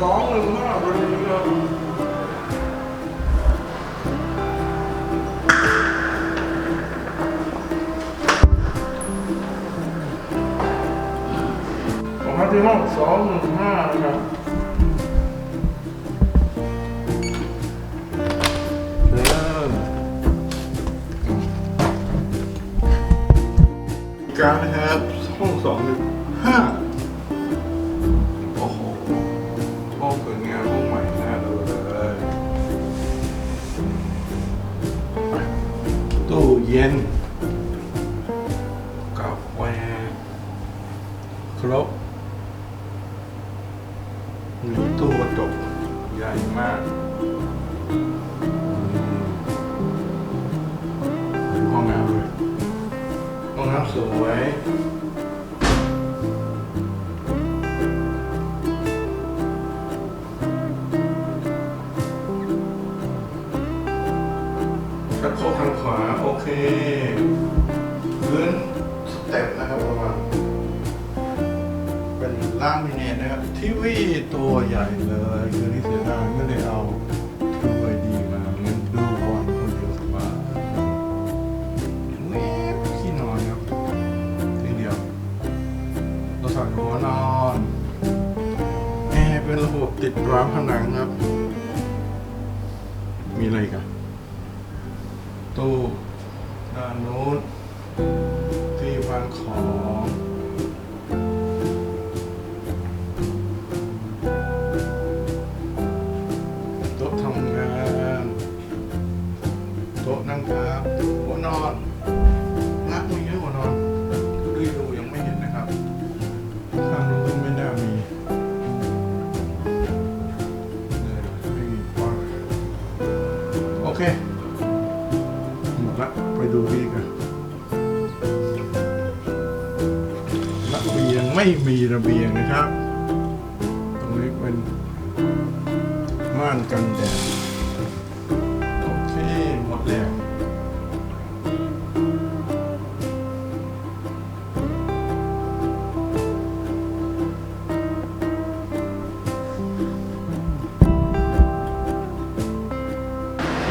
สองหนึ่งห้าบริเวณผมมาทีห้องสองหนึ่งห้านะครับการนะครับห้องสองหนึ่ง เย็นกาแฟครบมีตู้กระจกใหญ่มากห้องน้ำเลยห้องน้ำสวย ล่างมิเนตนะครับทีวีตัวใหญ่เลยคือนี่เสียดายไม่ได้เอาทูไอดีมางั้นดูบอลคนเดียวสบายเว็บขี้นอนครับทีเดียวเราสั่งหัวนอนแอร์เป็นระบบติดร้าผนังครับ มีอะไรกันตู้ด้านนู้นที่วางของ นั่งครับหัวนอนนักมีเยอะหัวนอนดูดูยังไม่เห็นนะครับข้างนู้นไม่น่ามีไม่มีกว้างโอเคหมดละไปดูดีกันระเบียงไม่มีระเบียงนะครับ ตรงนี้เป็นม่านกันแดด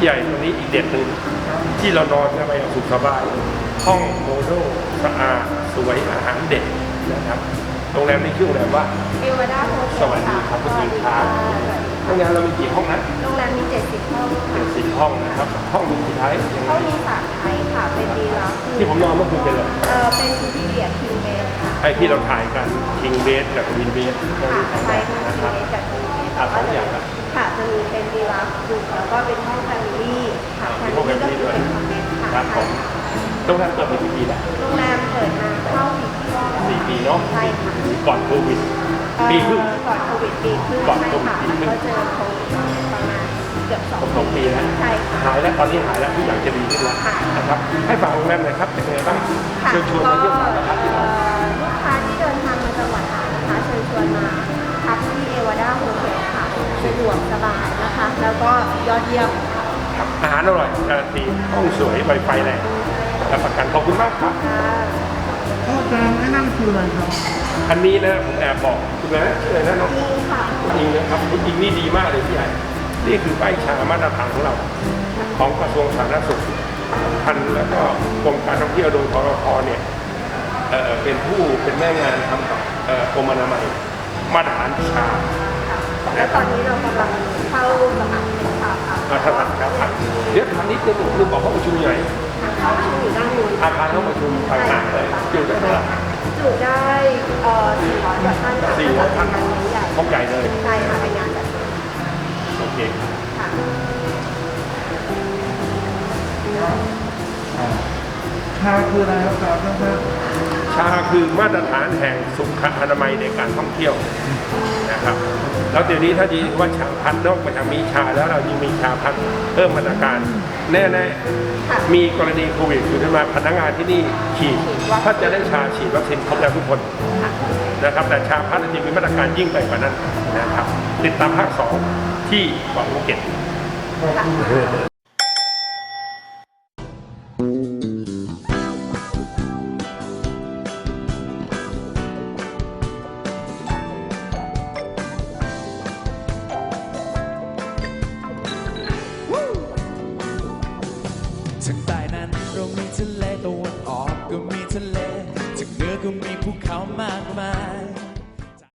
ใหญ่ตรงนี้อีกเด็ดหนึ่งที่เรานอนกันไปอย่างสุขสบาย ห้องโมโดสะอาดสวยอาหารเด็ดนะครับโรงแรมนี้ชื่อโรงแรมว่าเอวาดาโฮเทลสวัสดีครับคุณหญิงครับโรงแรมเรามีกี่ห้องนะโรงแรมมี 70 ห้องเจ็ค่ะดสิบห้องนะครับ ห้องสุดท้ายยังไงห้องมีสามไทยค่ะ เป็นดีลักซ์ที่ผมนอนเมื่อคืนเป็นอะไรเออเป็นซูเปอร์เดียคิงเบสค่ะไอ้ที่เราถ่ายกันคิงเบสกับวินเบสค่ะใช่ค่ะนะคิคงรับเบสกับคิงเบสอะสองอย่างละค่ะจะมีเป็นดีลักซ์อยู่แล้วก็เป็นห้องแฟ นคอมเมนต์ค่ะครับผมโรงแรมเปิดมากี่ปีแล้วโรงแรมเปิดมาเข้าปีที่สี่ปีเนาะใช่ค่ะก่อนโควิดเอ่อปีครึ่งก่อนโควิดปีครึ่งก่อนใช่โควิดค่ะปีครึ่แล้วง ก็เจอโควิดประมาณเกือบสองผมสองปีแล้วใช่ค่ะ หายแล้วตอนนี้หายแล้วทุกอย่างจะดีขึ้นแล้วค่ะ นะครับ ให้ฝากโรงแรมหน่อยครับเป็นยังไงบ้างค่ะเชิญชวนมาเยี่ยมเรานะครับที่เราเอ่อลูกค้าที่เดินทางมาจังหวัดตากนะคะเชิญชวนมาพักที่เอวาดาโฮเทลค่ะสะดวกสบายนะคะ แล้วก็ยอดเยี่ยม ค่ะครับอาหารอร่อยการันตีห้องสวยไวไฟแรงรับประกันขอบคุณมากครับข้าวจานไอ้นั่นคืออะไรครับอันนี้นะผมแอบบอกคุณนะชื่ออะไรนะน้องนี่ค่ะจริงนะครับจริงนี่ดีมากเลยพี่ใหญ่นี่คือป้ายชามาตรฐานของเรา ของกระทรวงสาธารณสุขพันแล้วก็กรมการท่องเที่ยวโดยกรพเนี่ยเอ่อเป็นผู้เป็นแม่งานทำกับเอ่อกรมอนามัยมาตรฐานชาแล้วตอนนี้เรากำลังเข้า เดี๋ยวครั้งนี้จะคือบอกห้องประชุมใหญ่เขาประชุมอยู่ด้านนู้นอาคารห้องประชุมต่างๆเลยอยู่ได้เท่าไหร่จุได้เอ่อ400กว่าท่านค่ะสี่ร้อยท่านเป็นงานใหญ่ห้องใหญ่เลยใช่ค่ะเป็นงานแบบโอเคค่ะค่ะคืออะไรครับครับท่านชาคือมาตรฐานแห่งสุขอนามัยในการท่องเที่ยวนะครับ แล้วเดี๋ยวนี้ถ้าดีว่าชาพันธุ์นอกจากมีชาแล้วเรายังมีชาพันธุ์เพิ่มมาตรการแน่ค่ะๆมีกรณีโควิดอยู่ขึ้นมาพนักงานที่นี่ฉีดฉีดวัคซีนถ้าจะได้ชาฉีดวัคซีนครบแล้วทุกคนค่ะนะครับ แต่ชาพันธุ์จะมีมาตรการยิ่งไปกว่านั้นนะครับ ติดตามภาคสองที่เกาะภูเก็ต ทางใต้นั้นเรามีทะเลตะวันออกก็มีทะเลทางเหนือก็มีภูเขามากมาย